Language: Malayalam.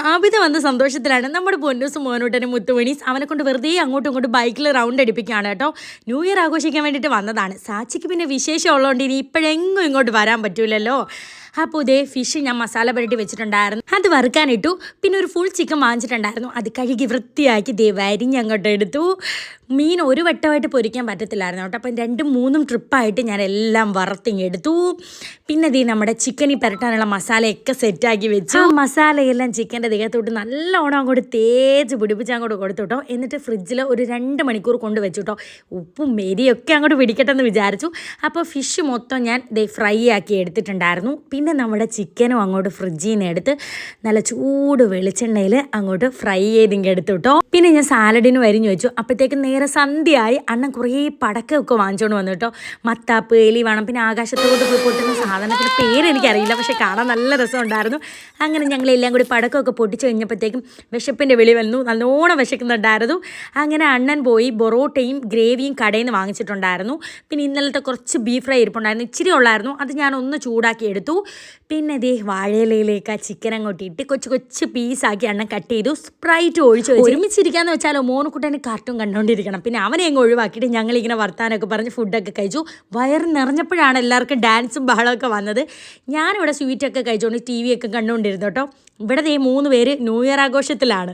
ആബിത വന്ന സന്തോഷത്തിലാണ്. നമ്മുടെ പൊന്നൂസ് മോനൂട്ടനും മുത്തുമണീസ് അവനെ കൊണ്ട് വെറുതെ അങ്ങോട്ടും ഇങ്ങോട്ടും ബൈക്കിൽ റൗണ്ട് അടിപ്പിക്കുകയാണ് കേട്ടോ. ന്യൂ ഇയർ ആഘോഷിക്കാൻ വേണ്ടിയിട്ട് വന്നതാണ്. സാച്ചിക്ക് പിന്നെ വിശേഷം ഉള്ളതുകൊണ്ട് ഇനി ഇപ്പോഴെങ്ങും ഇങ്ങോട്ട് വരാൻ പറ്റൂലല്ലോ. അപ്പോൾ ഇതേ ഫിഷ് ഞാൻ മസാല പുരട്ടി വെച്ചിട്ടുണ്ടായിരുന്നു. അത് വറുക്കാനിട്ടു പിന്നെ ഒരു ഫുൾ ചിക്കൻ വാങ്ങിച്ചിട്ടുണ്ടായിരുന്നു. അത് കഴുകി വൃത്തിയാക്കി ദേ വരിഞ്ഞ് അങ്ങോട്ട് എടുത്തു. മീൻ ഒരു വട്ടമായിട്ട് പൊരിക്കാൻ പറ്റത്തില്ലായിരുന്നു കേട്ടോ. അപ്പം രണ്ടും മൂന്നും ട്രിപ്പായിട്ട് ഞാൻ എല്ലാം വറുത്തിങ്ങെടുത്തു. പിന്നെ ഇത് നമ്മുടെ ചിക്കനി പുരട്ടാനുള്ള മസാലയൊക്കെ സെറ്റാക്കി വെച്ചു. മസാലയെല്ലാം ചിക്കന്റെ ദേഹത്തോട്ട് നല്ലോണം അങ്ങോട്ട് തേച്ച് പിടിപ്പിച്ച് അങ്ങോട്ട് കൊടുത്തു കേട്ടോ. എന്നിട്ട് ഫ്രിഡ്ജിൽ ഒരു രണ്ട് മണിക്കൂർ കൊണ്ട് വെച്ചു കേട്ടോ. ഉപ്പും മെരിയൊക്കെ അങ്ങോട്ട് പിടിക്കട്ടെ എന്ന് വിചാരിച്ചു. അപ്പോൾ ഫിഷ് മൊത്തം ഞാൻ ദേ ഫ്രൈ ആക്കി എടുത്തിട്ടുണ്ടായിരുന്നു. പിന്നെ നമ്മുടെ ചിക്കനും അങ്ങോട്ട് ഫ്രിഡ്ജിൽ നിന്ന് എടുത്ത് നല്ല ചൂട് വെളിച്ചെണ്ണയിൽ അങ്ങോട്ട് ഫ്രൈ ചെയ്തിങ്ങെടുത്തു കേട്ടോ. പിന്നെ ഞാൻ സാലഡിന് വരിഞ്ഞു വെച്ചു. അപ്പോഴത്തേക്ക് നേരെ സന്ധ്യയായി അണ്ണൻ കുറേ പടക്കമൊക്കെ വാങ്ങിച്ചുകൊണ്ട് വന്നു കേട്ടോ മത്താപ്പ് എലി വേണം പിന്നെ ആകാശത്തോട്ട് പോയി പൊട്ടുന്ന സാധനത്തിന്റെ പേര് എനിക്കറിയില്ല പക്ഷേ കാണാൻ നല്ല രസമുണ്ടായിരുന്നു. അങ്ങനെ ഞങ്ങളെല്ലാം കൂടി പടക്കമൊക്കെ പൊട്ടിച്ച് കഴിഞ്ഞപ്പോഴത്തേക്കും വിശപ്പിന്റെ വെളി വന്നു നല്ലോണം വിശക്കുന്നുണ്ടായിരുന്നു. അങ്ങനെ അണ്ണൻ പോയി ബൊറോട്ടയും ഗ്രേവിയും കടയിൽ നിന്ന് വാങ്ങിച്ചിട്ടുണ്ടായിരുന്നു. പിന്നെ ഇന്നലത്തെ കുറച്ച് ബീഫ് ഫ്രൈ ഇരിപ്പുണ്ടായിരുന്നു ഇച്ചിരി ഉള്ളായിരുന്നു. അത് ഞാൻ ഒന്ന് ചൂടാക്കി എടുത്തു. പിന്നെ ഇതേ വാഴയിലയിലേക്ക് ആ ചിക്കൻ അങ്ങോട്ട് ഇട്ട് കൊച്ചു കൊച്ചു പീസാക്കി അണ്ണൻ കട്ട് ചെയ്തു. സ്പ്രൈറ്റ് ഒഴിച്ചു ഒരുമിച്ചിരിക്കാന്ന് വെച്ചാലോ മോനുക്കുട്ടനെ കാർട്ടൂൺ കണ്ടുകൊണ്ടിരിക്കണം പിന്നെ അവനെ അങ്ങ് ഒഴിവാക്കിയിട്ട് ഞങ്ങളിങ്ങനെ വർത്താനമൊക്കെ പറഞ്ഞ് ഫുഡൊക്കെ കഴിച്ചു. വയറ് നിറഞ്ഞപ്പോഴാണ് എല്ലാവർക്കും ഡാൻസും ബഹളമൊക്കെ വന്നത്. ഞാനിവിടെ സ്വീറ്റൊക്കെ കഴിച്ചുകൊണ്ട് ടി വി ഒക്കെ കണ്ടുകൊണ്ടിരുന്നു കേട്ടോ. ഇവിടെ ഈ മൂന്ന് പേര് ന്യൂ ഇയർ ആഘോഷത്തിലാണ്.